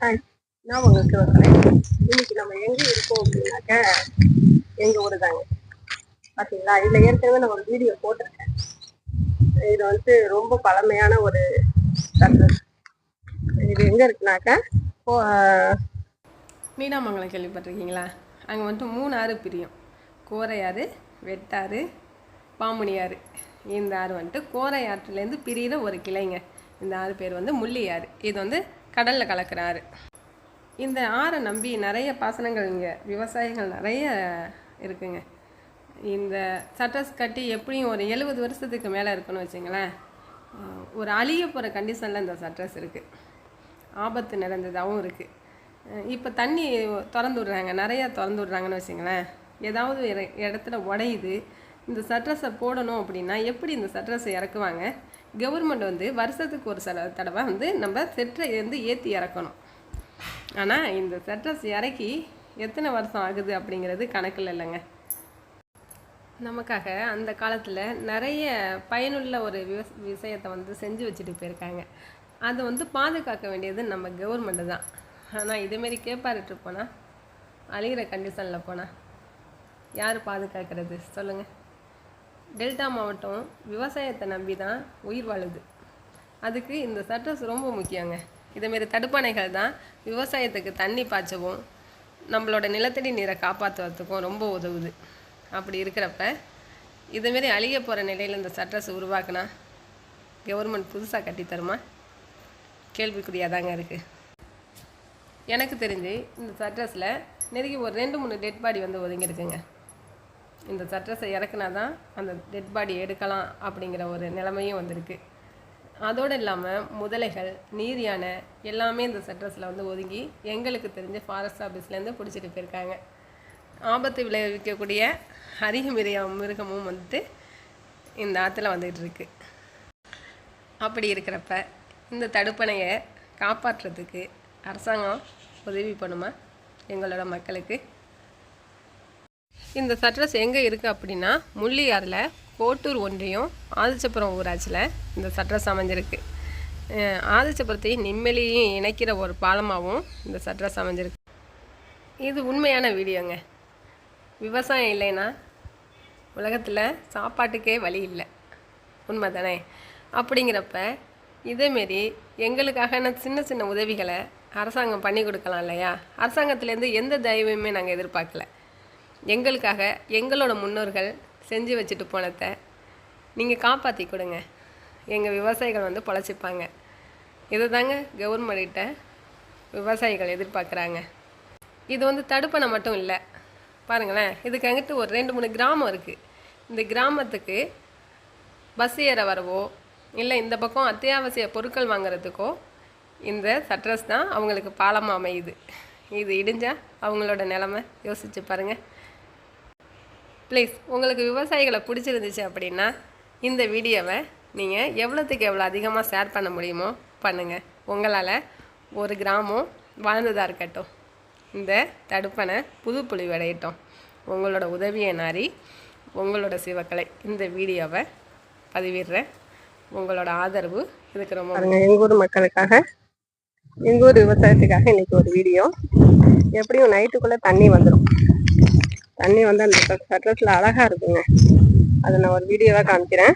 நான் உங்களுக்கு வரேன் இன்னைக்கு நம்ம எங்க இருக்கோம் அப்படின்னாக்க எங்க ஊரு தாங்க பாத்தீங்களா? இதுல ஏற்கனவே நான் ஒரு வீடியோ போட்டிருக்கேன். இது வந்து ரொம்ப பழமையான ஒரு சர்க்கஸ் இது எங்க இருக்குனாக்க மீனாமங்கலம் கேள்விப்பட்டிருக்கீங்களா? அங்கே வந்துட்டு மூணு ஆறு பிரியும். கோரையாறு வெட்டாறு பாமுனியாறு. இந்த ஆறு வந்துட்டு கோரை ஆற்றுலேருந்து பிரியிற ஒரு கிளைங்க. இந்த ஆறு பேர் வந்து முள்ளியாறு. இது வந்து கடலில் கலக்கிற ஆறு இந்த ஆறை நம்பி நிறைய பாசனங்கள் இங்கே விவசாயிகள் நிறைய இருக்குங்க. இந்த சட்டஸ் கட்டி எப்படியும் ஒரு எழுபது வருஷத்துக்கு மேலே இருக்குன்னு வச்சுங்களேன். ஒரு அழிய போகிற கண்டிஷனில் இந்த சட்ரஸ் இருக்குது ஆபத்து நிறைந்ததாகவும் இருக்குது இப்போ தண்ணி திறந்து விடுறாங்க நிறையா திறந்து விடுறாங்கன்னு வச்சுங்களேன். ஏதாவது இடத்துல உடையுது இந்த சட்ரஸை போடணும் அப்படின்னா எப்படி இந்த சட்ரஸை இறக்குவாங்க? கவர்மெண்ட் வந்து வருஷத்துக்கு ஒரு சில தடவை வந்து நம்ம செட்டை வந்து ஏற்றி இறக்கணும். ஆனால் இந்த செட்டஸ் இறக்கி எத்தனை வருஷம் ஆகுது அப்படிங்கிறது கணக்கில் இல்லைங்க. நமக்காக அந்த காலத்தில் நிறைய பயனுள்ள ஒரு விவ விஷயத்தை வந்து செஞ்சு வச்சுட்டு போயிருக்காங்க. அதை வந்து பாதுகாக்க வேண்டியது நம்ம கவர்மெண்ட்டு தான். ஆனால் இதேமாரி கேப்பாரிட்டு போனால் அழிகிற கண்டிஷனில் போனால் யார் பாதுகாக்கிறது? சொல்லுங்கள் டெல்டா மாவட்டம் விவசாயத்தை நம்பி தான் உயிர் வாழுது. அதுக்கு இந்த சட்டஸ் ரொம்ப முக்கியங்க. இதேமாரி தடுப்பணைகள் தான் விவசாயத்துக்கு தண்ணி பாய்ச்சவும் நம்மளோட நிலத்தடி நீரை காப்பாற்றுறதுக்கும் ரொம்ப உதவுது. அப்படி இருக்கிறப்ப இதுமாரி அழிய போகிற நிலையில் இந்த சட்டஸ் உருவாக்குனா கவர்மெண்ட் புதுசாக கட்டித்தருமா கேள்விக்குறியாக தாங்க இருக்குது எனக்கு தெரிஞ்சு இந்த சட்ரஸில் நெருங்கி ஒரு ரெண்டு மூணு டெட் பாடி வந்து ஒதுங்கியிருக்குங்க. இந்த சட்ரஸை இறக்குனா தான் அந்த டெட் பாடி எடுக்கலாம் அப்படிங்கிற ஒரு நிலைமையும் வந்திருக்கு. அதோடு இல்லாமல் முதலைகள் நீர் யானை எல்லாமே இந்த சட்ரஸில் வந்து ஒதுங்கி எங்களுக்கு தெரிஞ்ச ஃபாரஸ்ட் ஆஃபீஸ்லேருந்து பிடிச்சிட்டு போயிருக்காங்க. ஆபத்து விளைவிக்கக்கூடிய அரிய மிரிய மிருகமும் வந்துட்டு இந்த ஆற்றுல வந்துகிட்டு இருக்கு. அப்படி இருக்கிறப்ப இந்த தடுப்பணையை காப்பாற்றுறதுக்கு அரசாங்கம் உதவி பண்ணுமா எங்களோட மக்களுக்கு? இந்த சட்ரஸ் எங்கே இருக்குது அப்படின்னா முள்ளியாரில் கோட்டூர் ஒன்றியம் ஆதிச்சபுரம் ஊராட்சியில் இந்த சட்ரஸ் அமைஞ்சிருக்கு. ஆதிச்சபுரத்தையும் நிம்மலியையும் இணைக்கிற ஒரு பாலமாகவும் இந்த சட்ரஸ் அமைஞ்சிருக்கு. இது உண்மையான வீடியோங்க. விவசாயம் இல்லைன்னா உலகத்தில் சாப்பாட்டுக்கே வழி இல்லை. உண்மை தானே அப்படிங்கிறப்ப இதேமாரி எங்களுக்காக சின்ன சின்ன உதவிகளை அரசாங்கம் பண்ணி கொடுக்கலாம் இல்லையா? அரசாங்கத்துலேருந்து எந்த தயவுமே நாங்கள் எதிர்பார்க்கல. எங்களுக்காக எங்களோட முன்னோர்கள் செஞ்சு வச்சுட்டு போனத்தை நீங்கள் காப்பாற்றி கொடுங்க. எங்கள் விவசாயிகள் வந்து பொழைச்சிப்பாங்க. இதை தாங்க கவர்மெண்ட்ட விவசாயிகள் எதிர்பார்க்குறாங்க. இது வந்து தடுப்பணை மட்டும் இல்லை. பாருங்களேன் இதுக்கு அங்கிட்டு ஒரு ரெண்டு மூணு கிராமம் இருக்குது இந்த கிராமத்துக்கு பஸ் ஏற வரவோ இல்லை இந்த பக்கம் அத்தியாவசிய பொருட்கள் வாங்குறதுக்கோ இந்த சட்ரஸ் தான் அவங்களுக்கு பாலமாக அமையுது. இது இடிஞ்சா அவங்களோட நிலமை யோசிச்சு பாருங்கள் ப்ளீஸ் உங்களுக்கு விவசாயிகளை பிடிச்சிருந்துச்சு அப்படின்னா இந்த வீடியோவை நீங்கள் எவ்வளோத்துக்கு எவ்வளோ அதிகமாக ஷேர் பண்ண முடியுமோ பண்ணுங்கள் உங்களால் ஒரு கிராமம் வாழ்ந்ததாக இருக்கட்டும். இந்த தடுப்பணை புது புலிவடையட்டும் உங்களோட உதவியை நாரி உங்களோட சிவக்கலை இந்த வீடியோவை பதிவிடுறேன். உங்களோட ஆதரவு இதுக்கு ரொம்ப பாருங்க ஊர் மக்களுக்காக எங்க ஊர் விவசாயத்துக்காக இன்னைக்கு ஒரு வீடியோ. எப்படியும் நைட்டுக்குள்ள தண்ணி வந்துடும் தண்ணி வந்து அந்த சட்டத்துல அழகா இருக்குங்க. அதை நான் ஒரு வீடியோவா காமிக்கிறேன்.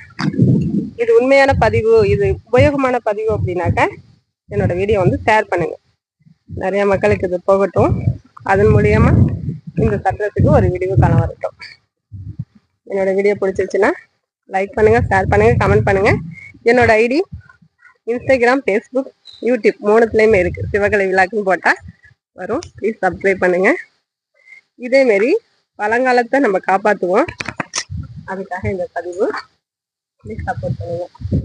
இது உண்மையான பதிவு இது உபயோகமான பதிவு அப்படின்னாக்க என்னோட வீடியோ வந்து ஷேர் பண்ணுங்க. நிறைய மக்களுக்கு இது போகட்டும். அதன் மூலியமா இந்த சட்டத்துக்கு ஒரு வீடியோ காலம் வரட்டும். என்னோட வீடியோ பிடிச்சிருச்சுன்னா லைக் பண்ணுங்க ஷேர் பண்ணுங்க கமெண்ட் பண்ணுங்க. என்னோட ஐடி இன்ஸ்டாகிராம் ஃபேஸ்புக் யூடியூப் மூணுத்துலேயுமே இருக்குது சிவகலை விழாக்குன்னு போட்டால் வரும். ப்ளீஸ் சப்ஸ்கிரைப் பண்ணுங்கள் இதேமாரி பழங்காலத்தை நம்ம காப்பாற்றுவோம் அதுக்காக இந்த பதிவு. ப்ளீஸ் சப்போர்ட் பண்ணுங்கள்